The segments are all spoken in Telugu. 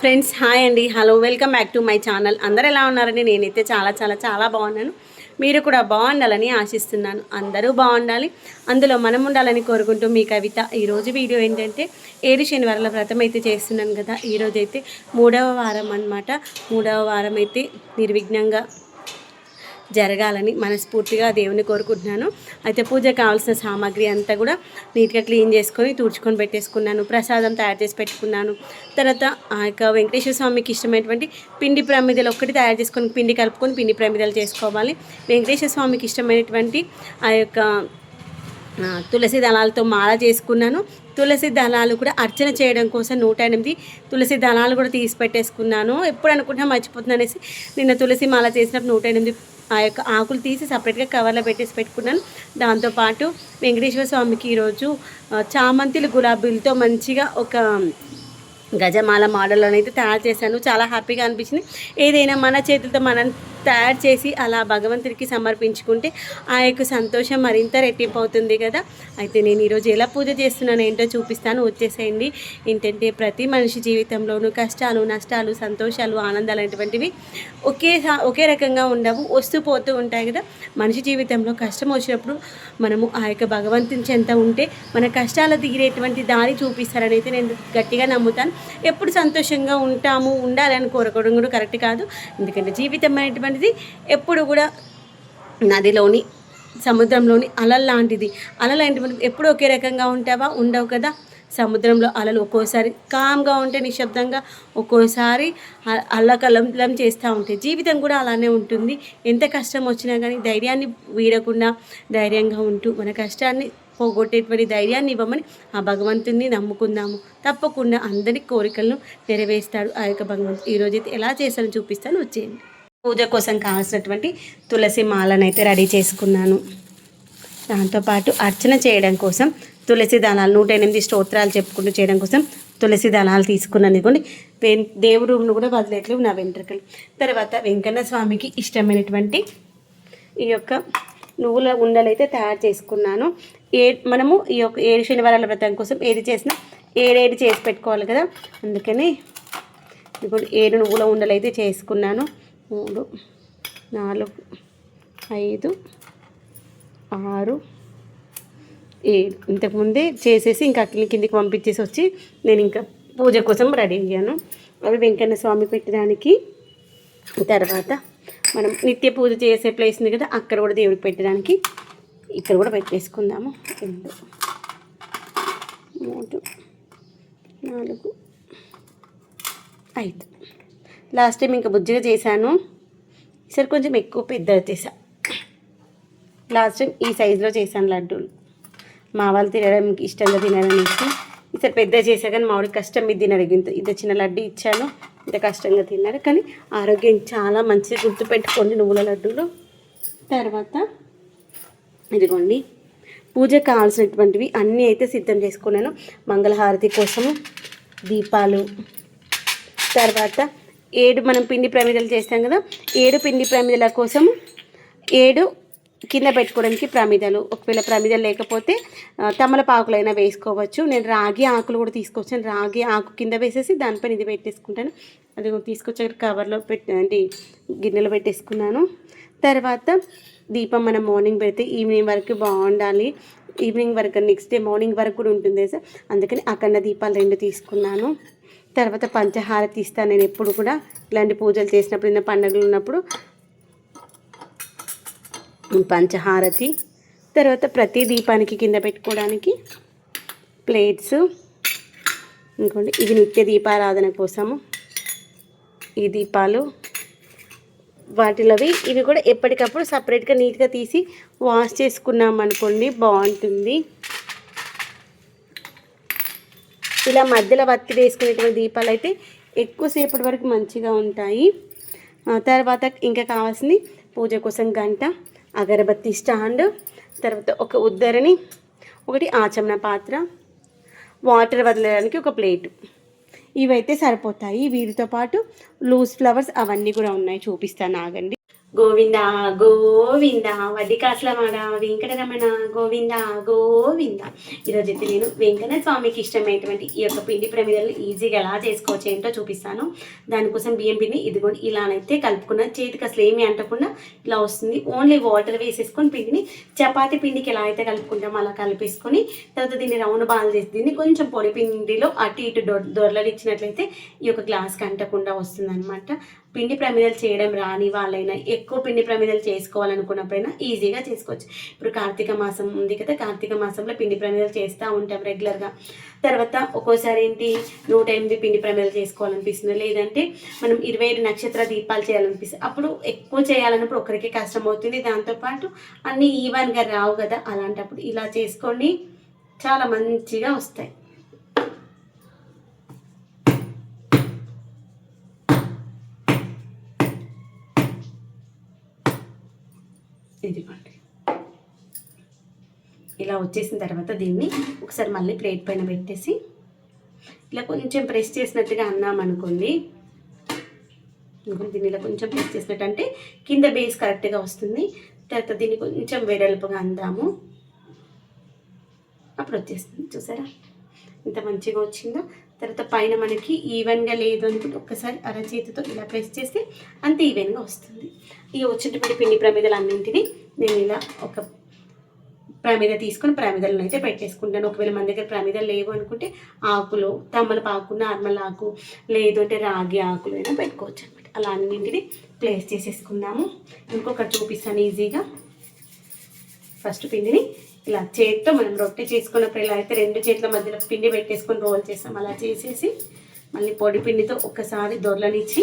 ఫ్రెండ్స్ హాయ్ అండి. Hello welcome back to my channel. అందరు ఎలా ఉన్నారని నేనైతే చాలా చాలా చాలా బాగున్నాను. మీరు కూడా బాగుండాలని ఆశిస్తున్నాను. అందరూ బాగుండాలి. అందులో మనం ఉండాలని కోరుకుంటూ మీ కవిత ఈరోజు వీడియో ఏంటంటే ఏడు శనివారాల వ్రతం అయితే చేస్తున్నాను కదా. ఈరోజు అయితే మూడవ వారం అన్నమాట. మూడవ వారం అయితే నిర్విఘ్నంగా జరగాలని మనస్ఫూర్తిగా దేవుని కోరుకుంటున్నాను. అయితే పూజ కావాల్సిన సామాగ్రి అంతా కూడా నీట్గా క్లీన్ చేసుకొని తుడుచుకొని పెట్టేసుకున్నాను. ప్రసాదం తయారు చేసి పెట్టుకున్నాను. తర్వాత ఆ యొక్క వెంకటేశ్వర స్వామికి ఇష్టమైనటువంటి పిండి ప్రమిదలు ఒక్కటి తయారు చేసుకొని పిండి కలుపుకొని పిండి ప్రమిదలు చేసుకోవాలి. వెంకటేశ్వర స్వామికి ఇష్టమైనటువంటి ఆ యొక్క తులసి దళాలతో మాల చేసుకున్నాను. తులసి దళాలు కూడా అర్చన చేయడం కోసం నూట ఎనిమిది తులసి దళాలు కూడా తీసి పెట్టేసుకున్నాను. ఎప్పుడు అనుకుంటున్నా మర్చిపోతున్నాను అనేసి నిన్న తులసి మాల చేసినప్పుడు నూట ఎనిమిది ఆ యొక్క ఆకులు తీసి సపరేట్గా కవర్లో పెట్టేసి పెట్టుకున్నాను. దాంతోపాటు వెంకటేశ్వర స్వామికి ఈరోజు చామంతిలు చామంతులు గులాబీలతో మంచిగా ఒక గజమాల మోడల్ అయితే తయారు చేశాను. చాలా హ్యాపీగా అనిపించింది. ఏదైనా మన చేతులతో మనం తయారు చేసి అలా భగవంతుడికి సమర్పించుకుంటే ఆ యొక్క సంతోషం మరింత రెట్టింపు అవుతుంది కదా. అయితే నేను ఈరోజు ఎలా పూజ చేస్తున్నాను ఏంటో చూపిస్తాను. వచ్చేసేయండి. ఏంటంటే ప్రతి మనిషి జీవితంలోనూ కష్టాలు నష్టాలు సంతోషాలు ఆనందాలు అటువంటివి ఒకే ఒకే రకంగా ఉండవు వస్తూ పోతూ ఉంటాయి కదా. మనిషి జీవితంలో కష్టం వచ్చినప్పుడు మనము ఆ యొక్క భగవంతుని చెంత ఉంటే మన కష్టాలు తీరేటువంటి దారి చూపిస్తారని అయితే నేను గట్టిగా నమ్ముతాను. ఎప్పుడు సంతోషంగా ఉంటాము ఉండాలని కోరుకోవడం కూడా కరెక్ట్ కాదు. ఎందుకంటే జీవితం అనేటువంటిది ఎప్పుడు కూడా నదిలోని సముద్రంలోని అలల లాంటిది. అలలు అనేటువంటి ఎప్పుడు ఒకే రకంగా ఉంటావా? ఉండవు కదా. సముద్రంలో అలలు ఒక్కోసారి కామ్గా ఉంటే నిశ్శబ్దంగా ఒక్కోసారి అ- అల్లకల్లం చేస్తూ ఉంటాయి. జీవితం కూడా అలానే ఉంటుంది. ఎంత కష్టం వచ్చినా కానీ ధైర్యాన్ని వీడకుండా ధైర్యంగా ఉంటూ మన కష్టాన్ని పోగొట్టేటువంటి ధైర్యాన్ని ఇవ్వమని ఆ భగవంతుని నమ్ముకుందాము. తప్పకుండా అందరి కోరికలను నెరవేరుస్తాడు ఆ యొక్క భగవంతుడు. ఈరోజైతే ఎలా చేస్తానో చూపిస్తాను. వచ్చేయండి. పూజ కోసం కావాల్సినటువంటి తులసి మాలను అయితే రెడీ చేసుకున్నాను. దాంతోపాటు అర్చన చేయడం కోసం తులసి దళాలు నూట ఎనిమిది స్తోత్రాలు చెప్పుకుంటూ చేయడం కోసం తులసి దళాలు తీసుకున్నాను. ఇదిగోండి. వెం దేవుడు కూడా వదిలేట్లేవు నా వెంట్రుకలు. తర్వాత వెంకన్న స్వామికి ఇష్టమైనటువంటి ఈ యొక్క నువ్వుల ఉండలు అయితే తయారు చేసుకున్నాను. ఏ మనము ఈ యొక్క ఏడు శనివారాల వ్రతం కోసం ఏది చేసినా ఏడేడు చేసి పెట్టుకోవాలి కదా. అందుకని ఇప్పుడు ఏడు నువ్వుల ఉండలు అయితే చేసుకున్నాను. మూడు నాలుగు ఐదు ఆరు ఏడు. ఇంతకుముందే చేసేసి ఇంకా అక్కడి కిందికి పంపించేసి వచ్చి నేను ఇంకా పూజ కోసం రెడీ అయ్యాను. అవి వెంకన్న స్వామి పెట్టడానికి. తర్వాత మనం నిత్య పూజ చేసే ప్లేస్ ఉంది కదా అక్కడ కూడా దేవుడికి పెట్టడానికి. ఇక్కడ కూడా పెట్టేసుకుందాము రెండు మూడు నాలుగు ఐదు. లాస్ట్ టైం ఇంకా బుజ్జిగా చేశాను. ఈసారి కొంచెం ఎక్కువ పెద్దగా చేశా. లాస్ట్ టైం ఈ సైజులో చేశాను లడ్డూలు. మా వాళ్ళు తినడం ఇష్టంగా తినాలనేసి ఈసారి పెద్ద చేసా కానీ మా వాడికి కష్టం మీద తినడు. ఇంత ఇంత చిన్న లడ్డు ఇచ్చాను. ఇంత కష్టంగా తిన్నారు కానీ ఆరోగ్యం చాలా మంచిగా గుర్తుపెట్టుకోండి నువ్వుల లడ్డూలు. తర్వాత ఇదిగోండి. పూజకు కావాల్సినటువంటివి అన్నీ అయితే సిద్ధం చేసుకున్నాను. మంగళహారతి కోసము దీపాలు. తర్వాత ఏడు మనం పిండి ప్రమిదలు చేస్తాం కదా ఏడు పిండి ప్రమిదల కోసం ఏడు కింద పెట్టుకోవడానికి ప్రమిదలు. ఒకవేళ ప్రమిదలు లేకపోతే తమలపాకులైనా వేసుకోవచ్చు. నేను రాగి ఆకులు కూడా తీసుకొచ్చాను. రాగి ఆకు కింద వేసేసి దానిపైన ఇది పెట్టేసుకుంటాను. అది తీసుకొచ్చాక తీసుకొచ్చి అక్కడ కవర్లో పెట్టి గిన్నెలో పెట్టేసుకున్నాను. తర్వాత దీపం మనం మార్నింగ్ పెడితే ఈవినింగ్ వరకు బాగుండాలి. ఈవినింగ్ వరకు నెక్స్ట్ డే మార్నింగ్ వరకు కూడా ఉంటుంది సార్. అందుకని అఖండ దీపాలు రెండు తీసుకున్నాను. తర్వాత పంచహారతి ఇస్తాను నేను ఎప్పుడు కూడా ఇలాంటి పూజలు చేసినప్పుడు ఏదైనా పండుగలు ఉన్నప్పుడు పంచహారతి. తర్వాత ప్రతి దీపానికి కింద పెట్టుకోవడానికి ప్లేట్స్. ఇంకోండి ఇది నిత్య దీపారాధన కోసము. ఈ దీపాలు వాటిలోవి ఇవి కూడా ఎప్పటికప్పుడు సపరేట్గా నీట్గా తీసి వాష్ చేసుకున్నాం అనుకోండి బాగుంటుంది. ఇలా మధ్యలో వత్తి వేసుకునేటువంటి దీపాలు అయితే ఎక్కువసేపటి వరకు మంచిగా ఉంటాయి. తర్వాత ఇంకా కావాల్సింది పూజ కోసం గంట అగరబత్తి స్టాండ్ తర్వాత ఒక ఉద్దరిని ఒకటి ఆచమన పాత్ర వాటర్ వదలడానికి ఒక ప్లేటు. ఇవైతే సరిపోతాయి. వీటితో పాటు లూజ్ ఫ్లవర్స్ అవన్నీ కూడా ఉన్నాయి. చూపిస్తాను ఆగండి గోవింద గోవింద వడ్డీ కాసులవాడ వెంకటరమణ గోవింద గోవింద. ఈరోజు అయితే నేను వెంకన్న స్వామికి ఇష్టమైనటువంటి ఈ యొక్క పిండి ప్రమిదలు ఈజీగా ఎలా చేసుకోవచ్చు ఏంటో చూపిస్తాను. దానికోసం బియ్యం పిండి ఇదిగోండి ఇలానైతే కలుపుకున్న చేతికి అసలు ఏమీ అంటకుండా ఇలా వస్తుంది. ఓన్లీ వాటర్ వేసేసుకొని పిండిని చపాతి పిండికి ఎలా అయితే కలుపుకుంటామో అలా కలిపేసుకొని తర్వాత దీన్ని రౌండ్ బాల్ చేసి దీన్ని కొంచెం పొడి పిండిలో అటు ఇటు దొర దొరలలు ఇచ్చినట్లయితే ఈ యొక్క గ్లాస్కి అంటకుండా వస్తుంది అనమాట పిండి ప్రమిదలు చేయడం రాని వాళ్ళైనా ఎక్కువ పిండి ప్రమిదలు చేసుకోవాలనుకున్నప్పుడైనా ఈజీగా చేసుకోవచ్చు. ఇప్పుడు కార్తీక మాసం ఉంది కదా కార్తీక మాసంలో పిండి ప్రమిదలు చేస్తూ ఉంటాం రెగ్యులర్గా తర్వాత ఒక్కోసారి ఏంటి నూట ఎనిమిది పిండి ప్రమిదలు చేసుకోవాలనిపిస్తుంది? లేదంటే మనం ఇరవై ఐదు నక్షత్ర దీపాలు చేయాలనిపిస్తుంది అప్పుడు ఎక్కువ చేయాలన్నప్పుడు ఒకరికి కష్టం అవుతుంది దాంతోపాటు అన్నీ ఈవెన్గా రావు కదా అలాంటప్పుడు ఇలా చేసుకోండి. చాలా మంచిగా వస్తాయి. ఇదిగోండి. ఇలా వచ్చేసిన తర్వాత దీన్ని ఒకసారి మళ్ళీ ప్లేట్ పైన పెట్టేసి ఇలా కొంచెం ప్రెస్ చేసినట్టుగా అన్నామనుకోండి అనుకోండి. దీన్ని ఇలా కొంచెం ప్రెస్ చేసినట్టు అంటే కింద బేస్ కరెక్ట్గా వస్తుంది. తర్వాత దీన్ని కొంచెం వెడల్పుగా అందాము. అప్పుడు వచ్చేస్తుంది. చూసారా? ఇంత మంచిగా వచ్చిందో? తర్వాత పైన మనకి ఈవెన్గా లేదు అనుకుంటే ఒక్కసారి అరచేతితో ఇలా ప్రెస్ చేస్తే అంత ఈవెన్గా వస్తుంది. ఈ వచ్చినటువంటి పిండి ప్రమిదలు అన్నింటినీ నేను ఇలా ఒక ప్రమిద తీసుకొని ప్రమిదలను అయితే పెట్టేసుకుంటాను. ఒకవేళ మన దగ్గర ప్రమిదలు లేవు అనుకుంటే ఆకులు తమ్మలపాకు నార్మల్ ఆకు లేదు అంటే రాగి ఆకులు అయినా పెట్టుకోవచ్చు అనమాట అలా అన్నింటినీ ప్లేస్ చేసేసుకుందాము. ఇంకొకటి చూపిస్తాను ఈజీగా. ఫస్ట్ పిండిని ఇలా చేతితో మనం రొట్టె చేసుకున్నప్పుడు ఇలా అయితే రెండు చేతుల మధ్యలో పిండి పెట్టేసుకొని రోల్ చేస్తాం. అలా చేసేసి మళ్ళీ పొడి పిండితో ఒకసారి దొరలనిచ్చి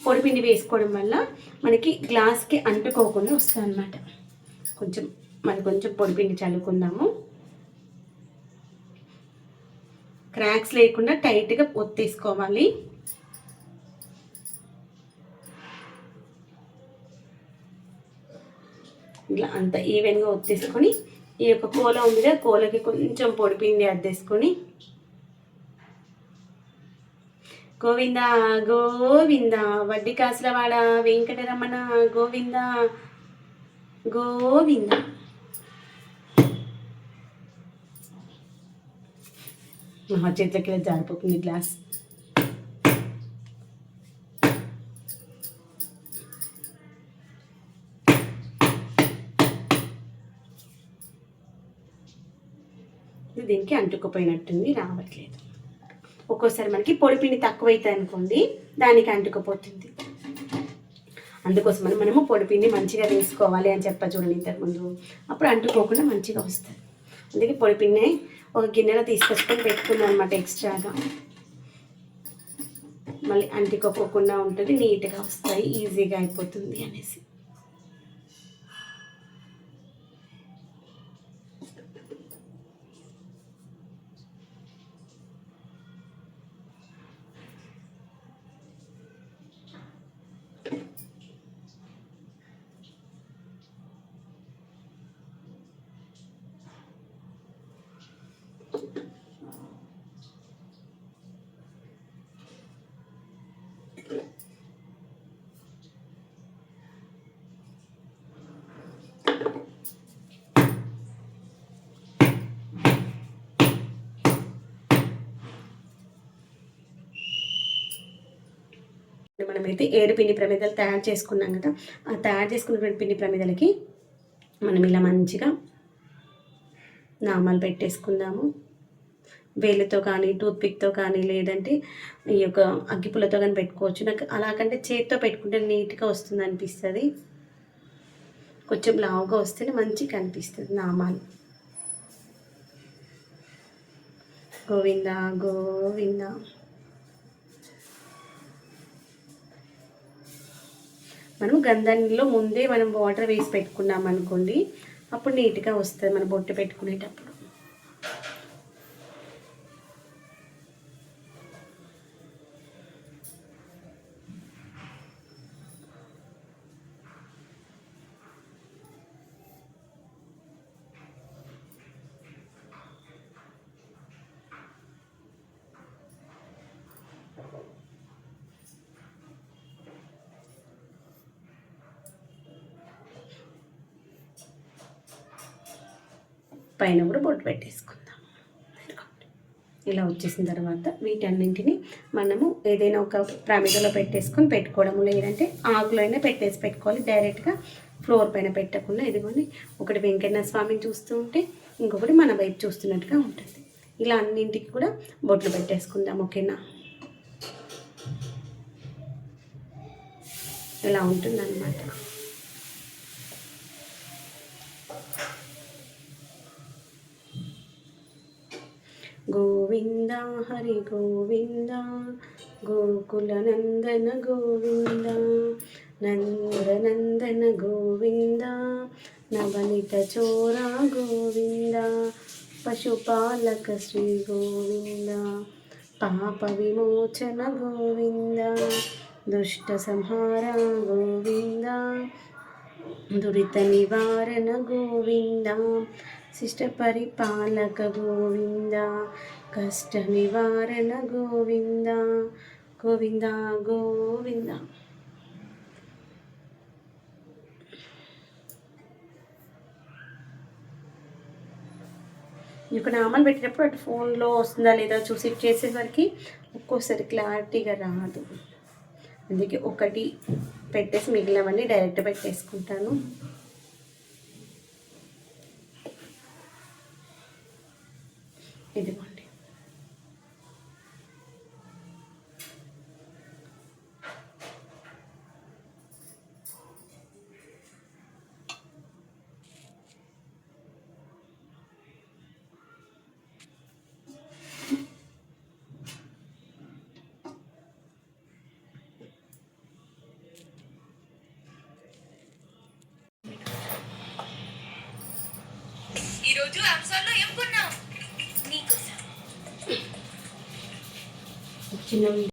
పొడి పిండి వేసుకోవడం వల్ల మనకి గ్లాస్కి అంటుకోకుండా వస్తుంది అనమాట కొంచెం మరి కొంచెం పొడి పిండి చల్లుకుందాము. క్రాక్స్ లేకుండా టైట్గా ఒత్తేసుకోవాలి. ఇట్లా అంత ఈవెన్గా ఒత్తేసుకొని ఈ యొక్క కోల ఉంది కదా కోలకి కొంచెం పొడి పిండి అద్దేసుకొని గోవింద గోవింద వడ్డీ కాసులవాడ వెంకటరమణ గోవింద గోవింద. మా చేతులకి జారిపోతుంది గ్లాస్. దీనికి అంటుకుపోయినట్టుంది రావట్లేదు. ఒక్కోసారి మనకి పొడిపిండి తక్కువైతే అనుకోండి దానికి అంటుకుపోతుంది. అందుకోసమని మనము పొడిపిండి మంచిగా వేసుకోవాలి అని చెప్ప చూడండి ఇంతకుముందు. అప్పుడు అంటుకోకుండా మంచిగా వస్తుంది అందుకే పొడిపిండి ఒక గిన్నెలో తీసుకొచ్చుకొని పెట్టుకున్నాను అనమాట ఎక్స్ట్రాగా. మళ్ళీ అంటుకోపోకుండా ఉంటుంది నీట్గా వస్తాయి ఈజీగా అయిపోతుంది అనేసి. మనమైతే ఏడు పిండి ప్రమిదలు తయారు చేసుకున్నాం కదా ఆ తయారు చేసుకున్నటువంటి పిండి ప్రమిదలకి మనం ఇలా మంచిగా నామాలు పెట్టేసుకుందాము. వేలుతో కానీ టూత్పిక్తో కానీ లేదంటే ఈ యొక్క అగ్గిపుల్లతో కానీ పెట్టుకోవచ్చు. నాకు అలాగంటే చేతితో పెట్టుకుంటే నీట్గా వస్తుంది అనిపిస్తుంది. కొంచెం లావుగా వస్తేనే మంచిగా కనిపిస్తుంది నామాలు. గోవింద గోవింద. మనం గంధంలో ముందే మనం వాటర్ వేసి పెట్టుకున్నాం అనుకోండి అప్పుడు నీట్గా వస్తుంది మనం బొట్టు పెట్టుకునేటప్పుడు. పైన కూడా బొట్టు పెట్టేసుకుందాం. ఇలా వచ్చేసిన తర్వాత వీటన్నింటిని మనము ఏదైనా ఒక ప్రమిదలో పెట్టేసుకొని పెట్టుకోవడం లేదంటే ఆకులైనా పెట్టేసి పెట్టుకోవాలి. డైరెక్ట్గా ఫ్లోర్ పైన పెట్టకుండా ఇదిగోండి. ఒకటి వెంకన్న స్వామిని చూస్తూ ఉంటే ఇంకొకటి మన వైపు చూస్తున్నట్టుగా ఉంటుంది. ఇలా అన్నింటికి కూడా బొట్లు పెట్టేసుకుందాం. ఓకేనా? ఇలా ఉంటుందన్నమాట. గోవింద హరి గోవింద గోకులనందన గోవింద నందనందన గోవింద నవనిత చోర గోవింద పశుపాలక శ్రీ గోవింద పాప విమోచన గోవింద దుష్ట సంహార గోవింద దురిత నివారణ గోవింద శిష్ట పరిపాలక గోవింద కష్ట నివారణ గోవింద గోవింద గోవింద. ఈ యొక్క నామాలు పెట్టినప్పుడు అటు ఫోన్లో వస్తుందా లేదా చూసి చేసేసరికి ఒక్కోసారి క్లారిటీగా రాదు. అందుకే ఒకటి పెట్టేసి మిగిలినవన్నీ డైరెక్ట్ పెట్టేసుకుంటాను. ఇదిగోండి. ఈరోజు అంశాల్లో ఏం 김영희